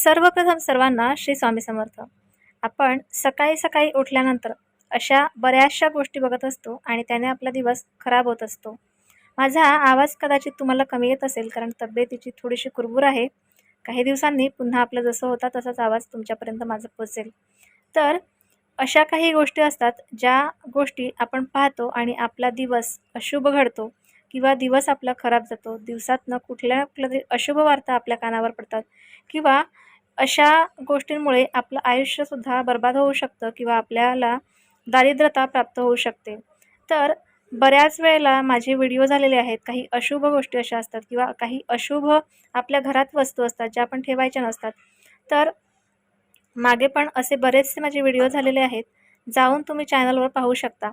सर्वप्रथम सर्वांना श्री स्वामी समर्थ. आपण सकाळी सकाळी उठल्यानंतर अशा बऱ्याचशा गोष्टी बघत असतो आणि त्याने आपला दिवस खराब होत असतो. माझा आवाज कदाचित तुम्हाला कमी येत असेल कारण तब्येतीची थोडीशी कुरबुर आहे. काही दिवसांनी पुन्हा आपलं जसं होता तसाच आवाज तुमच्यापर्यंत माझा पोचेल तर अशा काही गोष्टी असतात ज्या गोष्टी आपण पाहतो आणि आपला दिवस अशुभ घडतो किंवा दिवस आपला खराब जातो. दिवसातनं कुठल्या ना कुठल्या तरी अशुभ वार्ता आपल्या कानावर पडतात किंवा अशा गोष्टींमुळे आपलं आयुष्यसुद्धा बर्बाद होऊ शकतं किंवा आपल्याला दारिद्रता प्राप्त होऊ शकते. तर बऱ्याच वेळेला माझे व्हिडिओ झालेले आहेत काही अशुभ गोष्टी अशा असतात किंवा काही अशुभ आपल्या घरात वस्तू असतात ज्या आपण ठेवायच्या नसतात. तर मागे पण असे बरेचसे माझे व्हिडिओ झालेले आहेत जाऊन तुम्ही चॅनलवर पाहू शकता.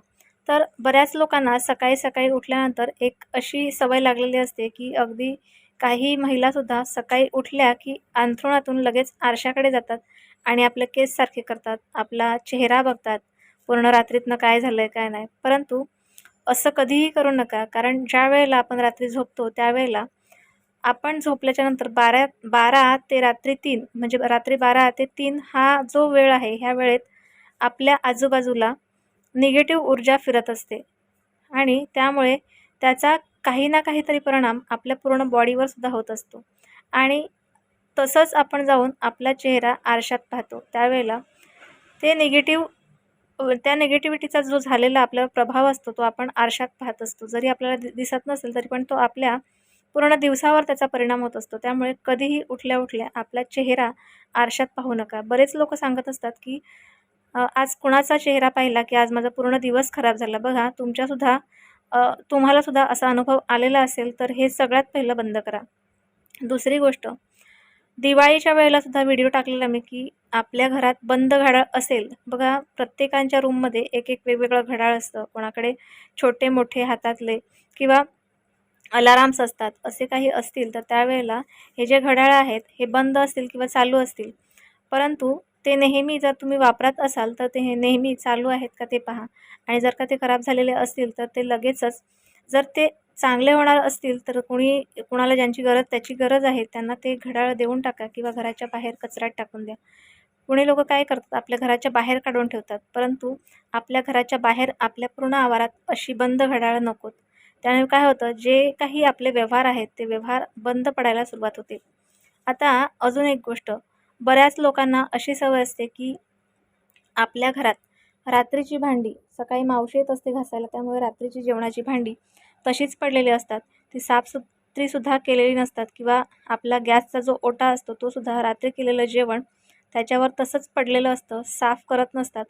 तर बऱ्याच लोकांना सकाळी सकाळी उठल्यानंतर एक अशी सवय लागलेली असते की अगदी काही महिलासुद्धा सकाळी उठल्या की अंथरुणातून लगेच आरशाकडे जातात आणि आपले केस सारखे करतात आपला चेहरा बघतात पूर्ण रात्रीतनं काय झालं आहे काय नाही. परंतु असं कधीही करू नका कारण ज्या वेळेला आपण रात्री झोपतो त्यावेळेला आपण झोपल्याच्यानंतर बारा बारा ते रात्री तीन म्हणजे रात्री बारा ते तीन हा जो वेळ आहे ह्या वेळेत आपल्या आजूबाजूला निगेटिव्ह ऊर्जा फिरत असते. आणि त्यामुळे त्याचा काही ना काहीतरी परिणाम आपल्या पूर्ण बॉडीवर सुद्धा होत असतो. आणि तसंच आपण जाऊन आपला चेहरा आरशात पाहतो. त्यावेळेला ते निगेटिव्ह त्या निगेटिव्हिटीचा जो झालेला आपला प्रभाव असतो तो आपण आरशात पाहत असतो. जरी आपल्याला दि दिसत नसेल तरी पण तो आपल्या पूर्ण दिवसावर त्याचा परिणाम होत असतो. त्यामुळे कधीही उठल्या उठल्या आपला चेहरा आरशात पाहू नका. बरेच लोक सांगत असतात की आज कुणाचा चेहरा पाहिला की आज माझा पूर्ण दिवस खराब झाला? बघा तुमच्यासुद्धा तुम्हालासुद्धा असा अनुभव आलेला असेल तर हे सगळ्यात पहिलं बंद करा. दुसरी गोष्ट दिवाळीच्या वेळेला सुद्धा व्हिडिओ टाकलेला मी की आपल्या घरात बंद घड्याळ असेल. बघा प्रत्येकांच्या रूममध्ये एक एक वेगवेगळं घड्याळ असतं. कोणाकडे छोटे मोठे हातातले किंवा अलाराम्स असतात असे काही असतील तर त्यावेळेला हे जे घड्याळ आहेत हे बंद असतील किंवा चालू असतील. परंतु ते नेहमी जर तुम्ही वापरत असाल तर ते हे नेहमी चालू आहेत का ते पहा. आणि जर का ते खराब झालेले असतील तर ते लगेचच जर ते चांगले होणार असतील तर कोणी कुणाला ज्यांची गरज त्याची गरज आहे त्यांना ते घड्याळ देऊन टाका किंवा घराच्या बाहेर कचऱ्यात टाकून द्या. कुणी लोक काय करतात आपल्या घराच्या बाहेर काढून ठेवतात परंतु आपल्या घराच्या बाहेर आपल्या पूर्ण आवारात अशी बंद घड्याळं नकोत. त्यामुळे काय होतं जे काही आपले व्यवहार आहेत ते व्यवहार बंद पडायला सुरुवात होते. आता अजून एक गोष्ट. बऱ्याच लोकांना अशी सवय असते की आपल्या घरात रात्रीची भांडी सकाळी मावशी येत असते घासायला त्यामुळे रात्रीची जेवणाची भांडी तशीच पडलेली असतात. ती साफसुथरीसुद्धा केलेली नसतात किंवा आपला गॅसचा जो ओटा असतो तोसुद्धा रात्री केलेलं जेवण त्याच्यावर तसंच पडलेलं असतं साफ करत नसतात.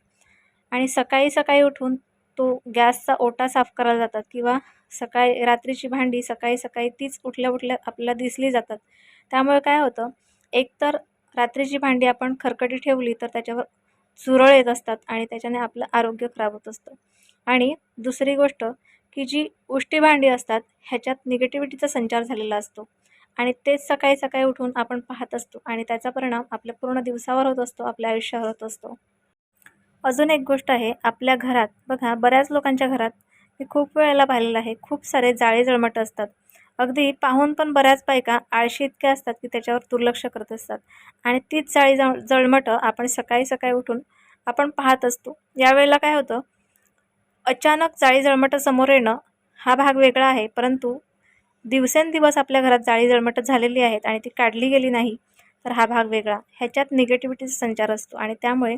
आणि सकाळी सकाळी उठून तो गॅसचा ओटा साफ करायला जातात किंवा सकाळी रात्रीची भांडी सकाळी सकाळी तीच उठल्या उठल्या आपल्याला दिसली जातात. त्यामुळे काय होतं एकतर रात्रीची भांडी आपण खरकटी ठेवली तर त्याच्यावर चुरळ येत असतात आणि त्याच्याने आपलं आरोग्य खराब होत असतं. आणि दुसरी गोष्ट की जी उष्टी भांडी असतात ह्याच्यात निगेटिव्हिटीचा संचार झालेला असतो. आणि तेच सकाळी सकाळी उठून आपण पाहत असतो आणि त्याचा परिणाम आपल्या पूर्ण दिवसावर होत असतो आपल्या आयुष्यावर होत असतो. अजून एक गोष्ट आहे आपल्या घरात बघा बऱ्याच लोकांच्या घरात मी खूप वेळेला पाहिलेलं आहे खूप सारे जाळे जळमट असतात. अगदी पाहून पण बऱ्याच बायका आळशी इतक्या असतात की त्याच्यावर दुर्लक्ष करत असतात. आणि तीच जाळी जळ जळमटं आपण सकाळी सकाळी उठून आपण पाहत असतो. यावेळेला काय होतं? अचानक जाळी जळमटं समोर येणं हा भाग वेगळा आहे परंतु दिवसेंदिवस आपल्या घरात जाळी जळमटं झालेली आहेत आणि ती काढली गेली नाही तर हा भाग वेगळा. ह्याच्यात निगेटिव्हिटीचा संचार असतो आणि त्यामुळे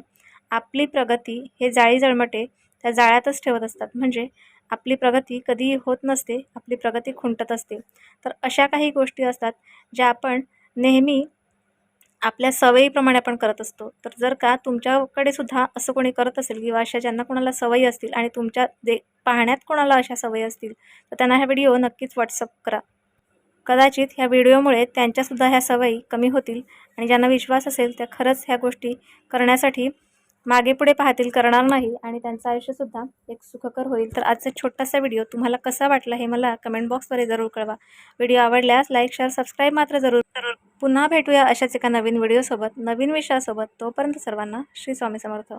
आपली प्रगती हे जाळी जळमटे त्या जाळ्यातच ठेवत असतात. म्हणजे आपली प्रगती कधीही होत नसते आपली प्रगती खुंटत असते. तर अशा काही गोष्टी असतात ज्या आपण नेहमी आपल्या सवयीप्रमाणे आपण करत असतो. तर जर का तुमच्याकडे सुद्धा असं कोणी करत असेल किंवा अशा ज्यांना कोणाला सवयी असतील आणि तुमच्या दे पाहण्यात कोणाला अशा सवयी असतील तर त्यांना ह्या व्हिडिओ नक्कीच व्हॉट्सअप करा. कदाचित ह्या व्हिडिओमुळे त्यांच्यासुद्धा ह्या सवयी कमी होतील आणि ज्यांना विश्वास असेल त्या खरंच ह्या गोष्टी करण्यासाठी मागे पुढे पाहतील करणार नाही आणि त्यांचं आयुष्यसुद्धा एक सुखकर होईल. तर आजचा छोटासा व्हिडिओ तुम्हाला कसा वाटला हे मला कमेंट बॉक्समध्ये जरूर कळवा. व्हिडिओ आवडल्यास लाईक शेअर सबस्क्राईब मात्र जरूर जरूर पुन्हा भेटूया अशाच एका नवीन व्हिडिओसोबत नवीन विषयासोबत. तोपर्यंत सर्वांना श्री स्वामी समर्थ.